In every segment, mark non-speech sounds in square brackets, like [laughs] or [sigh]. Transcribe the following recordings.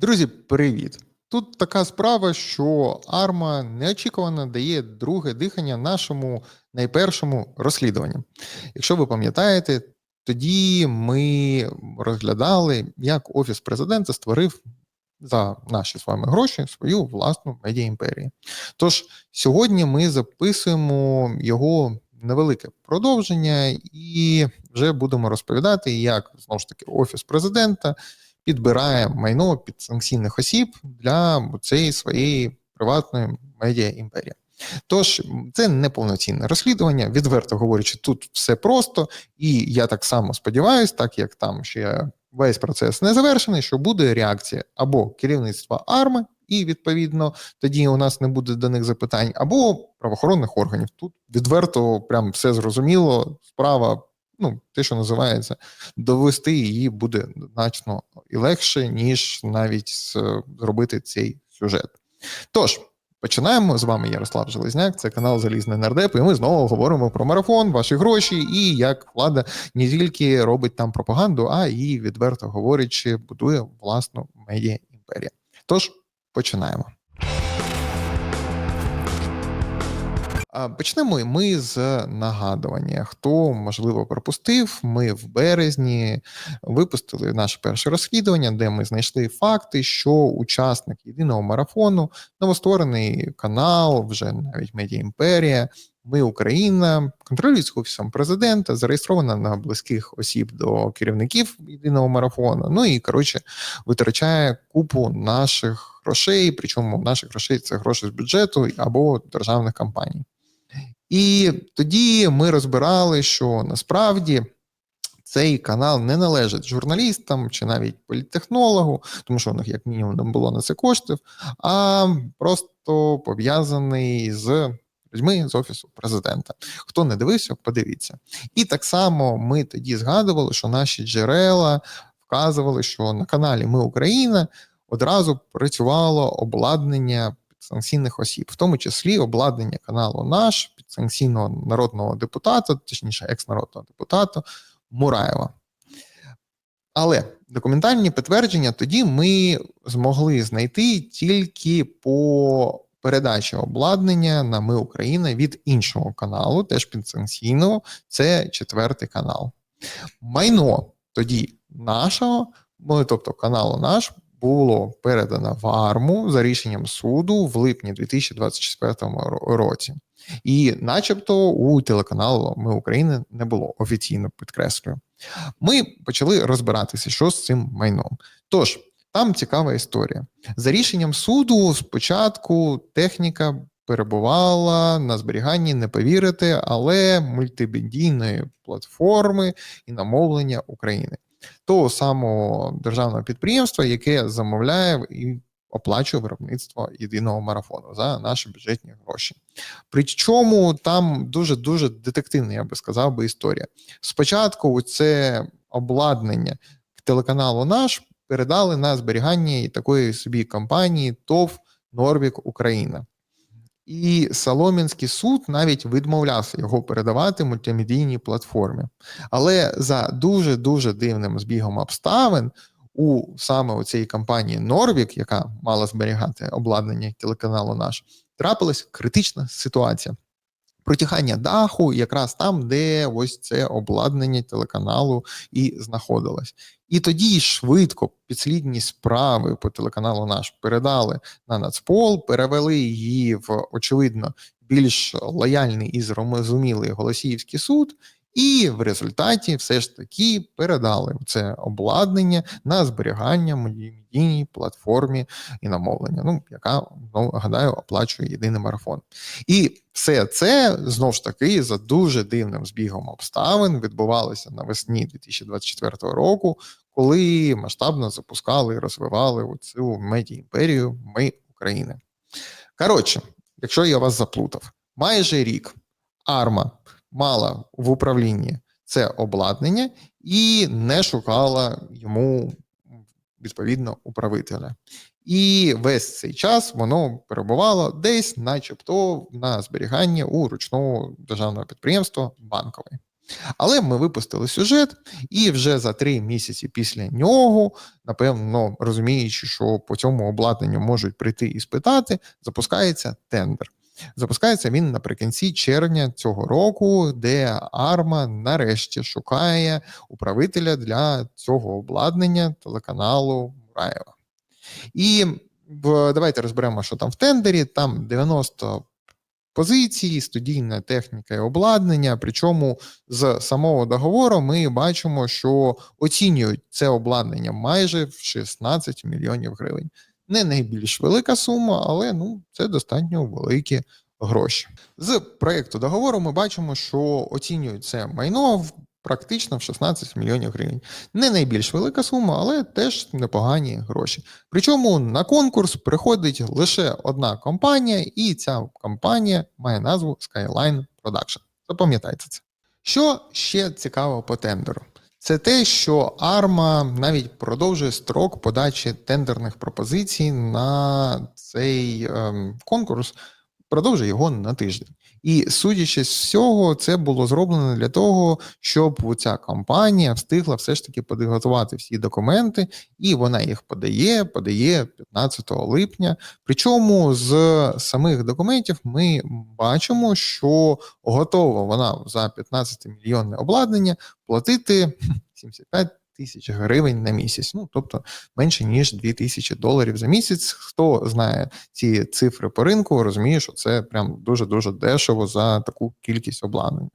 Друзі, привіт! Тут така справа, що Арма неочікувано дає друге дихання нашому найпершому розслідуванню. Якщо ви пам'ятаєте, тоді ми розглядали, як Офіс президента створив за наші з вами гроші свою власну медіаімперію. Тож сьогодні ми записуємо його невелике продовження і вже будемо розповідати, як знову ж таки Офіс президента підбирає майно під санкційних осіб для цієї своєї приватної медіа імперії. Тож це не повноцінне розслідування, відверто говорячи, тут все просто, і я так само сподіваюся, так як там ще весь процес не завершений, що буде реакція або керівництва арми, і відповідно тоді у нас не буде до них запитань, або правоохоронних органів. Тут відверто прям все зрозуміло. Справа ну, те, що називається, довести її буде значно і легше, ніж навіть зробити цей сюжет. Тож. Починаємо з вами, Ярослав Железняк, це канал Залізний Нардеп, і ми знову говоримо про марафон, ваші гроші і як влада не тільки робить там пропаганду, а і відверто говорячи, будує власну медіа імперію. Тож починаємо. Почнемо ми з нагадування. Хто можливо пропустив, ми в березні випустили наше перше розслідування, де ми знайшли факти, що учасник єдиного марафону, новостворений канал, вже навіть медіа імперія. Ми Україна контролюється офісом президента, зареєстрована на близьких осіб до керівників єдиного марафону. Ну і коротше витрачає купу наших грошей. Причому наших грошей це гроші з бюджету або державних компаній. І тоді ми розбирали, що насправді цей канал не належить журналістам чи навіть політтехнологу, тому що у них як мінімум не було на це коштів, а просто пов'язаний з. Людьми з офісу президента. Хто не дивився, подивіться. І так само ми тоді згадували, що наші джерела вказували, що на каналі Ми Україна одразу працювало обладнання санкційних осіб, в тому числі обладнання каналу наш підсанкційного народного депутата, точніше, екс-народного депутата Мураєва. Але документальні підтвердження тоді ми змогли знайти тільки по передачі обладнання на Ми Україна від іншого каналу, теж підсанкційного, це четвертий канал. Майно тоді нашого, тобто каналу наш, було передано в арму за рішенням суду в липні 2024 році. І, начебто, у телеканалу Ми України не було офіційно підкреслюю. Ми почали розбиратися, що з цим майном. Тож там цікава історія. За рішенням суду, спочатку техніка перебувала на зберіганні, не повірите, але мультимедійної платформи і намовлення України того самого державного підприємства, яке замовляє і оплачує виробництво єдиного марафону за наші бюджетні гроші. Причому там дуже дуже детективна, я би сказав би, історія. Спочатку це обладнання телеканалу наш передали на зберігання такої собі компанії ТОВ Норвік Україна. І Солом'янський суд навіть відмовлявся його передавати мультимедійній платформі. Але за дуже дуже дивним збігом обставин у саме у цій компанії Норвік, яка мала зберігати обладнання телеканалу наш, трапилась критична ситуація. Протягання даху, якраз там, де ось це обладнання телеканалу і знаходилось. І тоді швидко підслідні справи по телеканалу наш передали на Нацпол, перевели її в очевидно більш лояльний і зрозумілий Голосіївський суд. І в результаті все ж таки передали це обладнання на зберігання медійній платформі і намовлення, ну яка ну, гадаю оплачує єдиний марафон. І все це знову ж таки за дуже дивним збігом обставин відбувалося навесні 2024 року, коли масштабно запускали і розвивали цю медіа імперію Ми України. Коротше, якщо я вас заплутав, майже рік арма мала в управлінні це обладнання і не шукала йому відповідно управителя. І весь цей час воно перебувало десь, начебто, на зберіганні у ручного державного підприємства банкової. Але ми випустили сюжет, і вже за три місяці після нього, напевно, розуміючи, що по цьому обладнанню можуть прийти і спитати, запускається тендер. Запускається він наприкінці червня цього року, де Арма нарешті шукає управителя для цього обладнання телеканалу Мураєва. І давайте розберемо, що там в тендері. Там 90 позицій, студійна техніка і обладнання. Причому з самого договору ми бачимо, що оцінюють це обладнання майже в 16 мільйонів гривень. Не найбільш велика сума, але ну це достатньо великі гроші. З проєкту договору ми бачимо, що оцінюють це майно в практично в 16 мільйонів гривень. Не найбільш велика сума, але теж непогані гроші. Причому на конкурс приходить лише одна компанія, і ця компанія має назву Skyline Production. Запам'ятайте це. Що ще цікаво по тендеру? Це те, що Арма навіть продовжує строк подачі тендерних пропозицій на цей ем, конкурс, продовжує його на тиждень. І судячи з всього, це було зроблено для того, щоб ця компанія встигла все ж таки підготувати всі документи, і вона їх подає, подає 15 липня. Причому з самих документів ми бачимо, що готова вона за 15 мільйонне обладнання платити 75 тисяч гривень на місяць. Ну тобто менше ніж 2 тисячі доларів за місяць. Хто знає ці цифри по ринку, розуміє, що це прям дуже дуже дешево за таку кількість обладнань.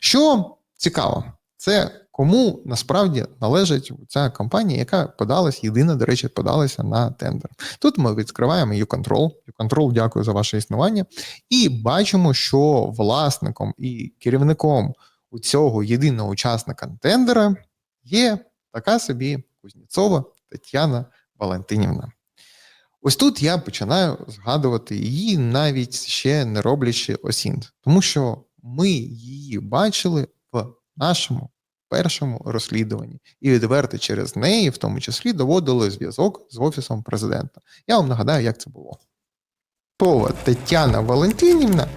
Що цікаво, це кому насправді належить ця компанія, яка подалась, єдина, до речі, подалася на тендер. Тут ми відкриваємо YouControl. YouControl, дякую за ваше існування, і бачимо, що власником і керівником у цього єдиного учасника тендера є така собі Кузнєцова Тетяна Валентинівна. Ось тут я починаю згадувати її, навіть ще не роблячи осінт, тому що ми її бачили в нашому першому розслідуванні і відверто через неї, в тому числі, доводили зв'язок з офісом президента. Я вам нагадаю, як це було. Пова Тетяна Валентинівна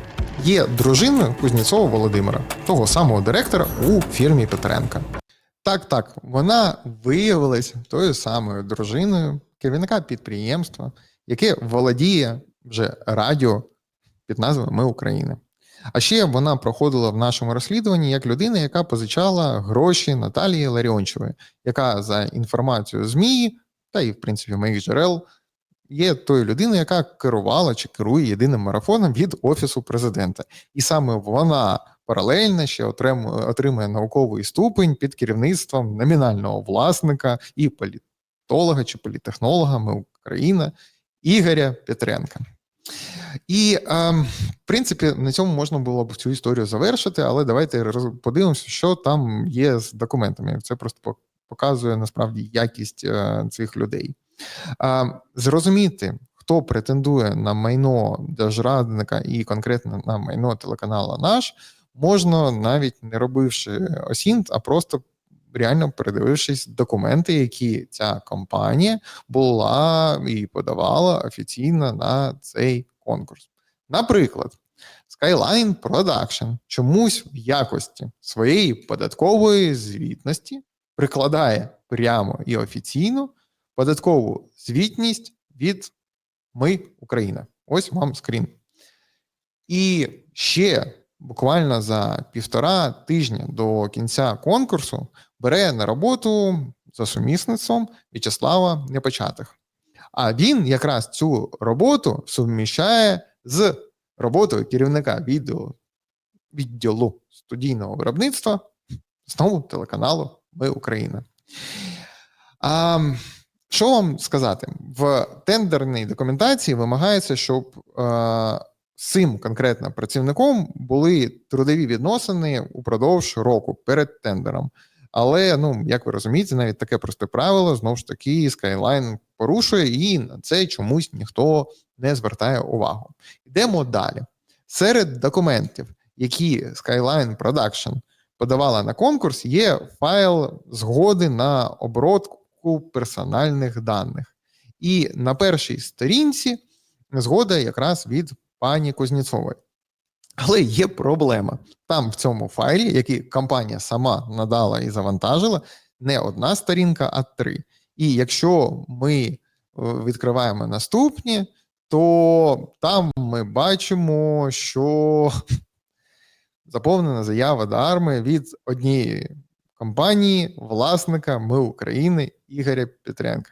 є дружиною Кузнєцова Володимира, того самого директора у фірмі Петренка. Так, так, вона виявилась тою самою дружиною керівника підприємства, яке володіє вже радіо під назвою Ми Україна. А ще вона проходила в нашому розслідуванні як людина, яка позичала гроші Наталії Ларіончевої, яка за інформацією ЗМІ та і, в принципі, моїх джерел є тою людиною, яка керувала чи керує єдиним марафоном від офісу президента, і саме вона паралельно ще отримує, науковий ступень під керівництвом номінального власника і політолога чи політехнолога ми Україна Ігоря Петренка. І, е, в принципі, на цьому можна було б цю історію завершити, але давайте подивимося, що там є з документами. Це просто показує насправді якість е, цих людей. Е, зрозуміти, хто претендує на майно держрадника і конкретно на майно телеканала наш, можна навіть не робивши осінт, а просто реально передивившись документи, які ця компанія була і подавала офіційно на цей конкурс. Наприклад, Skyline Production чомусь в якості своєї податкової звітності прикладає прямо і офіційно податкову звітність від Ми Україна. Ось вам скрін. І ще буквально за півтора тижня до кінця конкурсу бере на роботу за сумісництвом В'ячеслава Непочатих. А він якраз цю роботу суміщає з роботою керівника відділу, відділу студійного виробництва знову телеканалу Ми Україна. А, Що вам сказати? В тендерній документації вимагається, щоб е, цим конкретно працівником були трудові відносини упродовж року перед тендером. Але ну як ви розумієте, навіть таке просте правило знову ж таки Skyline порушує, і на це чомусь ніхто не звертає увагу. Йдемо далі. Серед документів, які Skyline Production подавала на конкурс, є файл згоди на оборотку персональних даних. І на першій сторінці згода якраз від пані Кузнєцової. Але є проблема. Там в цьому файлі, який компанія сама надала і завантажила, не одна сторінка, а три. І якщо ми е, відкриваємо наступні, то там ми бачимо, що [laughs] заповнена заява до арми від однієї компанії, власника Ми України Ігоря Петренка.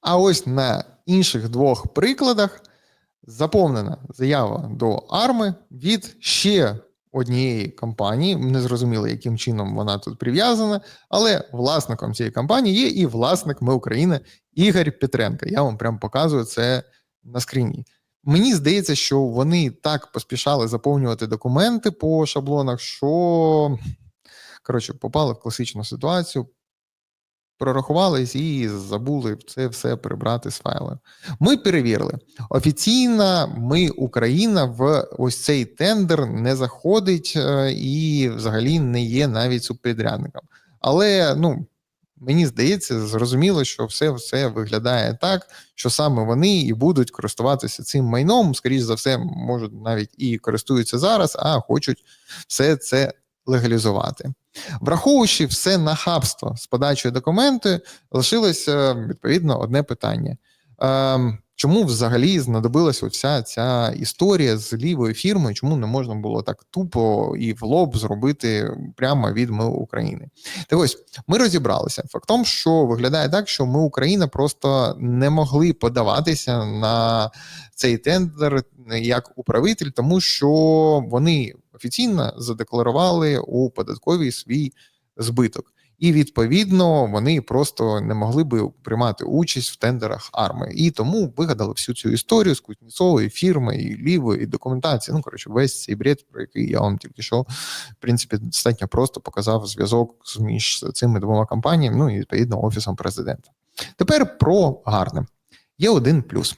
А ось на інших двох прикладах заповнена заява до арми від ще однієї компанії. Не зрозуміло, яким чином вона тут прив'язана, але власником цієї компанії є і власник Ми України Ігор Петренко. Я вам прям показую це на скріні. Мені здається, що вони так поспішали заповнювати документи по шаблонах, що коротше попали в класичну ситуацію, прорахувались і забули це все прибрати з файлу. Ми перевірили. Офіційно ми, Україна, в ось цей тендер не заходить е, і взагалі не є навіть субпідрядником. Але ну. Мені здається, зрозуміло, що все все виглядає так, що саме вони і будуть користуватися цим майном. Скоріше за все, можуть навіть і користуються зараз, а хочуть все це легалізувати. Враховуючи все нахабство з подачою документи, лишилося відповідно одне питання. Ем, Чому взагалі знадобилася вся ця історія з лівою фірмою? Чому не можна було так тупо і в лоб зробити прямо від ми України? Так ось ми розібралися. Фактом, що виглядає так, що ми Україна просто не могли подаватися на цей тендер як управитель, тому що вони офіційно задекларували у податковій свій збиток і відповідно вони просто не могли би приймати участь в тендерах арми. І тому вигадали всю цю історію з Кузнєцової фірми, і лівої і документації. Ну коротше, весь цей бред, про який я вам тільки що в принципі достатньо просто показав зв'язок між цими двома компаніями, ну і відповідно офісом президента. Тепер про гарне є один плюс.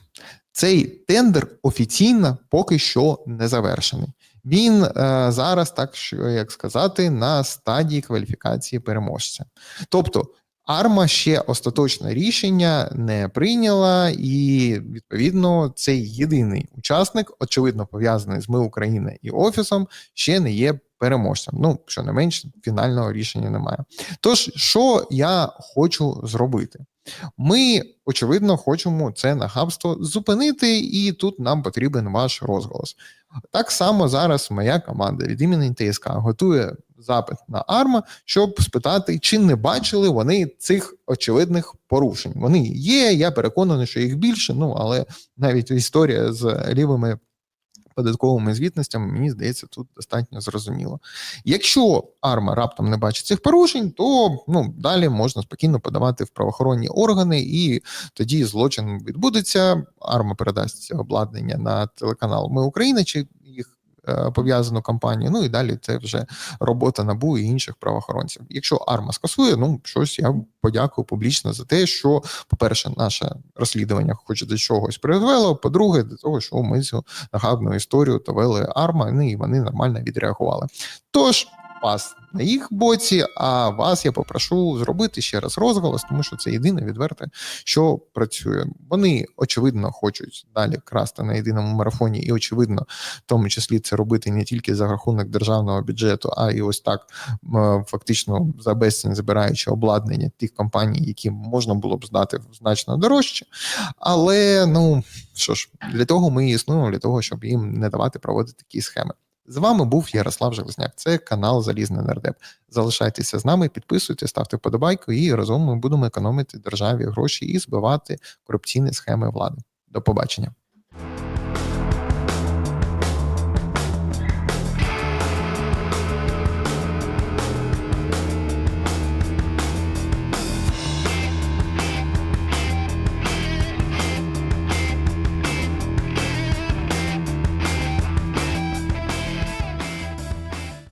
Цей тендер офіційно поки що не завершений. Він е, зараз, так що як сказати, на стадії кваліфікації переможця. Тобто Арма ще остаточне рішення не прийняла, і відповідно цей єдиний учасник, очевидно, пов'язаний з Ми Україна і Офісом, ще не є переможцем. Ну, що не менш, фінального рішення немає. Тож, що я хочу зробити? Ми, очевидно, хочемо це нахабство зупинити, і тут нам потрібен ваш розголос. Так само зараз моя команда від імені ТСК готує запит на АРМА, щоб спитати, чи не бачили вони цих очевидних порушень. Вони є. Я переконаний, що їх більше. Ну але навіть історія з лівими податковими звітностями, мені здається, тут достатньо зрозуміло. Якщо арма раптом не бачить цих порушень, то ну далі можна спокійно подавати в правоохоронні органи, і тоді злочин відбудеться. Арма передасть обладнання на телеканал Ми Україна чи пов'язану кампанію, ну і далі це вже робота набу і інших правоохоронців. Якщо арма скасує, ну щось я подякую публічно за те, що, по-перше, наше розслідування, хоч до чогось призвело. По-друге, до того, що ми цю нагадну історію довели арма, ну і вони нормально відреагували. Тож вас на їх боці, а вас я попрошу зробити ще раз розголос, тому що це єдине відверте, що працює. Вони очевидно хочуть далі красти на єдиному марафоні, і очевидно, в тому числі це робити не тільки за рахунок державного бюджету, а і ось так фактично за безцінь забираючи обладнання тих компаній, які можна було б здати значно дорожче. Але ну що ж, для того ми існуємо, для того, щоб їм не давати проводити такі схеми. З вами був Ярослав Железняк. Це канал Залізний Нардеп. Залишайтеся з нами, підписуйтесь, ставте вподобайку, і разом ми будемо економити державі гроші і збивати корупційні схеми влади. До побачення.